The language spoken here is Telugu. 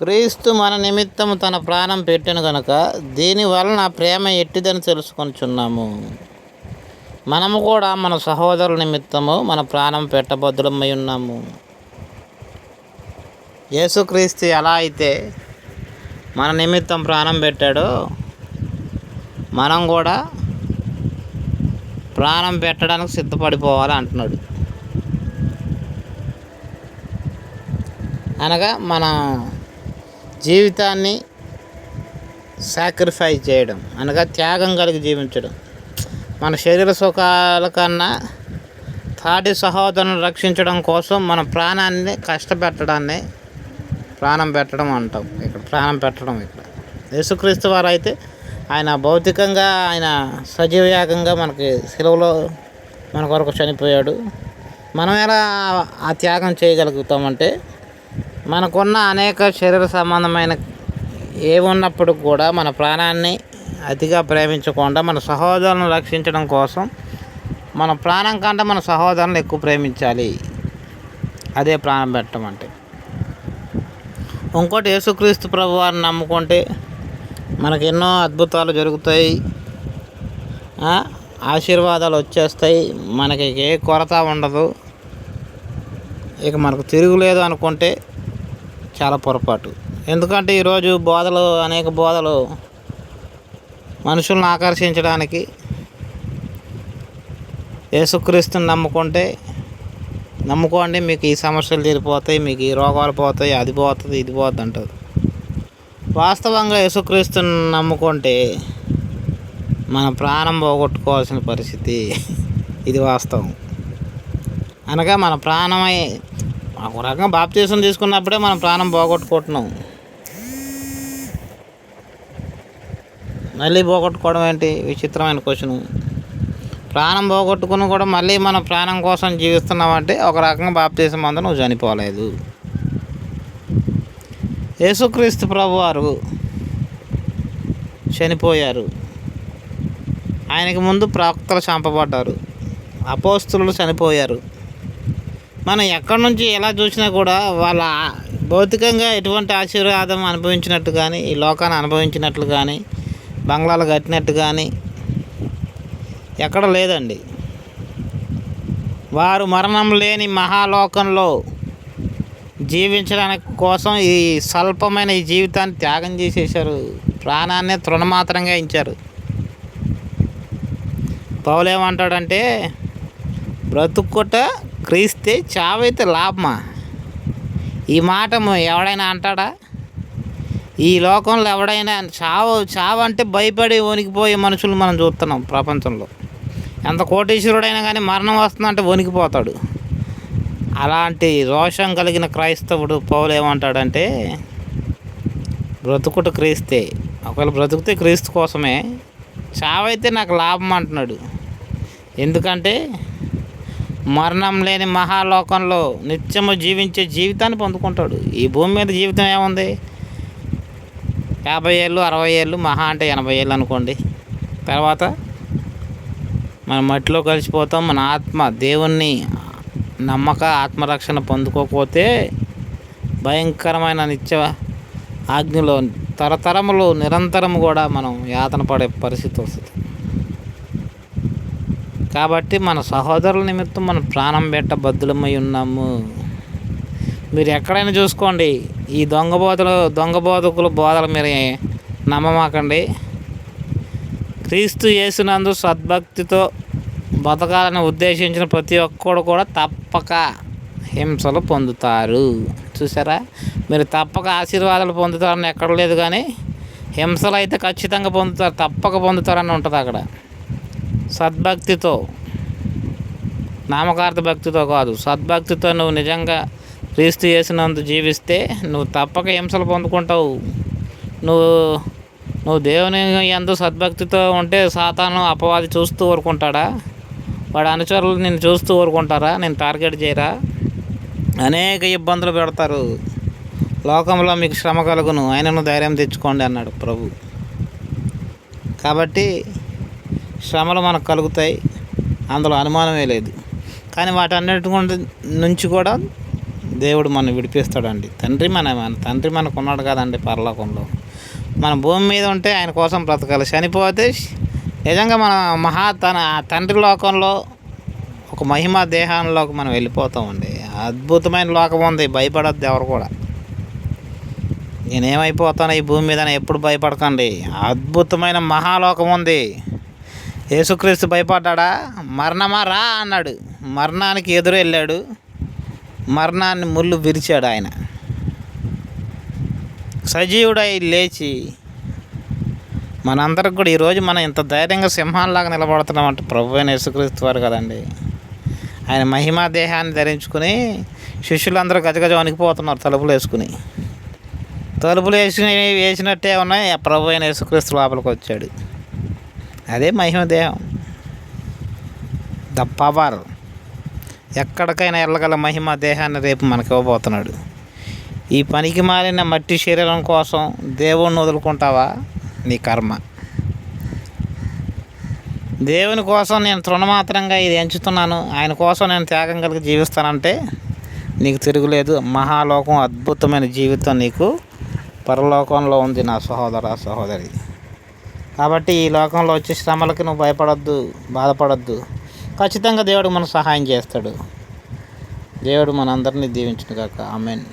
క్రీస్తు మన నిమిత్తము తన ప్రాణం పెట్టెను కనుక దీని వలన ప్రేమ ఎట్టిదని తెలుసుకొనిచున్నాము. మనము కూడా మన సహోదరుల నిమిత్తము మన ప్రాణం పెట్టబద్దులమై ఉన్నాము. యేసుక్రీస్తు ఎలా అయితే మన నిమిత్తం ప్రాణం పెట్టాడో మనం కూడా ప్రాణం పెట్టడానికి సిద్ధపడిపోవాలి అంటున్నాడు. అనగా మన జీవితాన్ని సాక్రిఫై చేయడం అనగా త్యాగం కలిగి జీవించడం. మన శరీర సుఖాల కన్నా తాటి సహోదరులను రక్షించడం కోసం మన ప్రాణాన్ని కష్టపెట్టడాన్ని ప్రాణం పెట్టడం అంటాం. ఇక్కడ ప్రాణం పెట్టడం ఇక్కడ. యేసుక్రీస్తు వారు అయితే ఆయన భౌతికంగా ఆయన సజీవయాగంగా మనకి సెలవులో మన కొరకు చనిపోయాడు. మనం ఎలా ఆ త్యాగం చేయగలుగుతామంటే మనకున్న అనేక శరీర సంబంధమైన ఏమున్నప్పుడు కూడా మన ప్రాణాన్ని అతిగా ప్రేమించకుండా మన సహోదరులను రక్షించడం కోసం మన ప్రాణం కంటే మన సహోదరులను ఎక్కువ ప్రేమించాలి. అదే ప్రాణం పెట్టడం అంటే. ఇంకోటి యేసుక్రీస్తు ప్రభు వారిని నమ్ముకుంటే మనకు ఎన్నో అద్భుతాలు జరుగుతాయి. ఆశీర్వాదాలు వచ్చేస్తాయి. మనకి ఏ కొరత ఉండదు. ఇక మనకు తిరుగులేదు అనుకుంటే చాలా పొరపాటు. ఎందుకంటే ఈరోజు బోధలు అనేక బోధలు మనుషులను ఆకర్షించడానికి యేసుక్రీస్తుని నమ్ముకుంటే నమ్ముకోండి మీకు ఈ సమస్యలు తీరిపోతాయి మీకు ఈ రోగాలు పోతాయి అది పోతుంది ఇది పోతుంది అంటారు. వాస్తవంగా యేసుక్రీస్తుని నమ్ముకుంటే మన ప్రాణం పోగొట్టుకోవాల్సిన పరిస్థితి ఇది వాస్తవం. అనగా మన ప్రాణమై ఒక రకంగా బాప్తీసం తీసుకున్నప్పుడే మనం ప్రాణం పోగొట్టుకుంటున్నాం. మళ్ళీ పోగొట్టుకోవడం ఏంటి? విచిత్రమైన క్వశ్చన్ ప్రాణం పోగొట్టుకుని కూడా మళ్ళీ మనం ప్రాణం కోసం జీవిస్తున్నామంటే ఒక రకంగా బాప్తీసం అంతా నువ్వు చనిపోలేదు. యేసుక్రీస్తు ప్రభు వారు చనిపోయారు. ఆయనకి ముందు ప్రవక్తలు చంపబడ్డారు. అపోస్తులు చనిపోయారు. మనం ఎక్కడి నుంచి ఎలా చూసినా కూడా వాళ్ళ భౌతికంగా ఎటువంటి ఆశీర్వాదం అనుభవించినట్టు కానీ ఈ లోకాన్ని అనుభవించినట్లు కానీ బంగ్లాలు కట్టినట్టు కానీ ఎక్కడ లేదండి. వారు మరణం లేని మహాలోకంలో జీవించడానికి కోసం ఈ స్వల్పమైన ఈ జీవితాన్ని త్యాగం చేసేసారు ప్రాణాన్ని తృణమాత్రంగా ఇచ్చారు పౌలేమంటాడంటే బ్రతుక్కుట క్రీస్తే చావైతే లాభమా? ఈ మాట ఎవడైనా అంటాడా? ఈ లోకంలో ఎవడైనా చావు చావు అంటే భయపడి వణికిపోయే మనుషులు మనం చూస్తున్నాం ప్రపంచంలో. ఎంత కోటీశ్వరుడైనా కానీ మరణం వస్తుందంటే వణికిపోతాడు. అలాంటి రోషం కలిగిన క్రైస్తవుడు పౌలు ఏమంటాడంటే బ్రతుకుట క్రీస్తే. ఒకవేళ బ్రతుకుతే క్రీస్తు కోసమే చావైతే నాకు లాభం అంటున్నాడు. ఎందుకంటే మరణం లేని మహాలోకంలో నిత్యము జీవించే జీవితాన్ని పొందుకుంటాడు. ఈ భూమి మీద జీవితం ఏముంది? యాభై ఏళ్ళు అరవై ఏళ్ళు మహా అంటే ఎనభై ఏళ్ళు అనుకోండి. తర్వాత మన మట్టిలో కలిసిపోతాం మన ఆత్మ దేవుణ్ణి నమ్మక ఆత్మరక్షణ పొందుకోకపోతే భయంకరమైన నిత్య ఆజ్ఞలో తరతరములు నిరంతరం కూడా మనం యాతన పడే పరిస్థితి వస్తుంది. కాబట్టి మన సహోదరుల నిమిత్తం మనం ప్రాణం పెట్ట బద్దులమై ఉన్నాము. మీరు ఎక్కడైనా చూసుకోండి ఈ దొంగ బోధలు దొంగ బోధకుల బోధలు మీరు నమ్మమాకండి. క్రీస్తు చేసినందు సద్భక్తితో బతకాలని ఉద్దేశించిన ప్రతి ఒక్కడు కూడా తప్పక హింసలు పొందుతారు. చూసారా? మీరు తప్పక ఆశీర్వాదాలు పొందుతారని ఎక్కడ లేదు కానీ హింసలు అయితే ఖచ్చితంగా పొందుతారు తప్పక పొందుతారని ఉంటుంది అక్కడ. సద్భక్తితో నామకార్థ భక్తితో కాదు సద్భక్తితో నువ్వు నిజంగా క్రీస్తు చేసినందు జీవిస్తే నువ్వు తప్పక హింసలు పొందుకుంటావు. నువ్వు నువ్వు దేవుని ఎందు సద్భక్తితో ఉంటే సాతాను అపవాది చూస్తూ ఊరుకుంటాడా? వాడి అనుచరులు నేను చూస్తూ ఊరుకుంటారా? నేను టార్గెట్ చేయరా? అనేక ఇబ్బందులు పెడతారు. లోకంలో మీకు శ్రమ కలుగును ఆయనను ధైర్యం తెచ్చుకోండి అన్నాడు ప్రభు. కాబట్టి శ్రమలు మనకు కలుగుతాయి. అందులో అనుమానమే లేదు. కానీ వాటన్నిటి నుంచి కూడా దేవుడు మనం విడిపిస్తాడండి. తండ్రి మన మన తండ్రి మనకు ఉన్నాడు కదండి పరలోకంలో. మన భూమి మీద ఉంటే ఆయన కోసం బ్రతకాలి. చనిపోతే నిజంగా మన మహా తన తండ్రి లోకంలో ఒక మహిమ దేహంలోకి మనం వెళ్ళిపోతామండి. అద్భుతమైన లోకం ఉంది. భయపడద్దు ఎవరు కూడా. నేనేమైపోతాను ఈ భూమి మీద ఎప్పుడు భయపడకండి. అద్భుతమైన మహాలోకం ఉంది. యేసుక్రీస్తు భయపడ్డా మరణమా రా అన్నాడు. మరణానికి ఎదురు వెళ్ళాడు. మరణాన్ని ముళ్ళు విరిచాడు ఆయన. సజీవుడై లేచి మనందరికి కూడా ఈరోజు మనం ఇంత ధైర్యంగా సింహాల్లాగా నిలబడుతున్నామంటే ప్రభు అయిన యేసుక్రీస్తు వారు కదండి. ఆయన మహిమా దేహాన్ని ధరించుకుని శిష్యులందరూ గజగజ వణికిపోతున్నారు తలుపులు వేసుకుని. తలుపులు వేసి వేసినట్టే ఉన్నాయి. ఆ ప్రభు అయిన యేసుక్రీస్తు లోపలికి వచ్చాడు. అదే మహిమదేవం. ద పవర్ ఎక్కడికైనా వెళ్ళగల మహిమ దేహాన్ని రేపు మనకి ఇవ్వబోతున్నాడు ఈ పనికి మారిన మట్టి శరీరం కోసం దేవుణ్ణి వదులుకుంటావా? నీ కర్మ. దేవుని కోసం నేను తృణమాత్రంగా ఇది ఎంచుతున్నాను. ఆయన కోసం నేను త్యాగం కలిగి జీవిస్తానంటే నీకు తిరుగులేదు. మహాలోకం అద్భుతమైన జీవితం నీకు. పరలోకంలో ఉంది నా సహోదర సహోదరి. కాబట్టి ఈ లోకంలో వచ్చే శ్రమలకి నువ్వు భయపడొద్దు బాధపడొద్దు. ఖచ్చితంగా దేవుడు మనకు సహాయం చేస్తాడు. దేవుడు మనందరినీ దీవించును కాక ఆమెన్.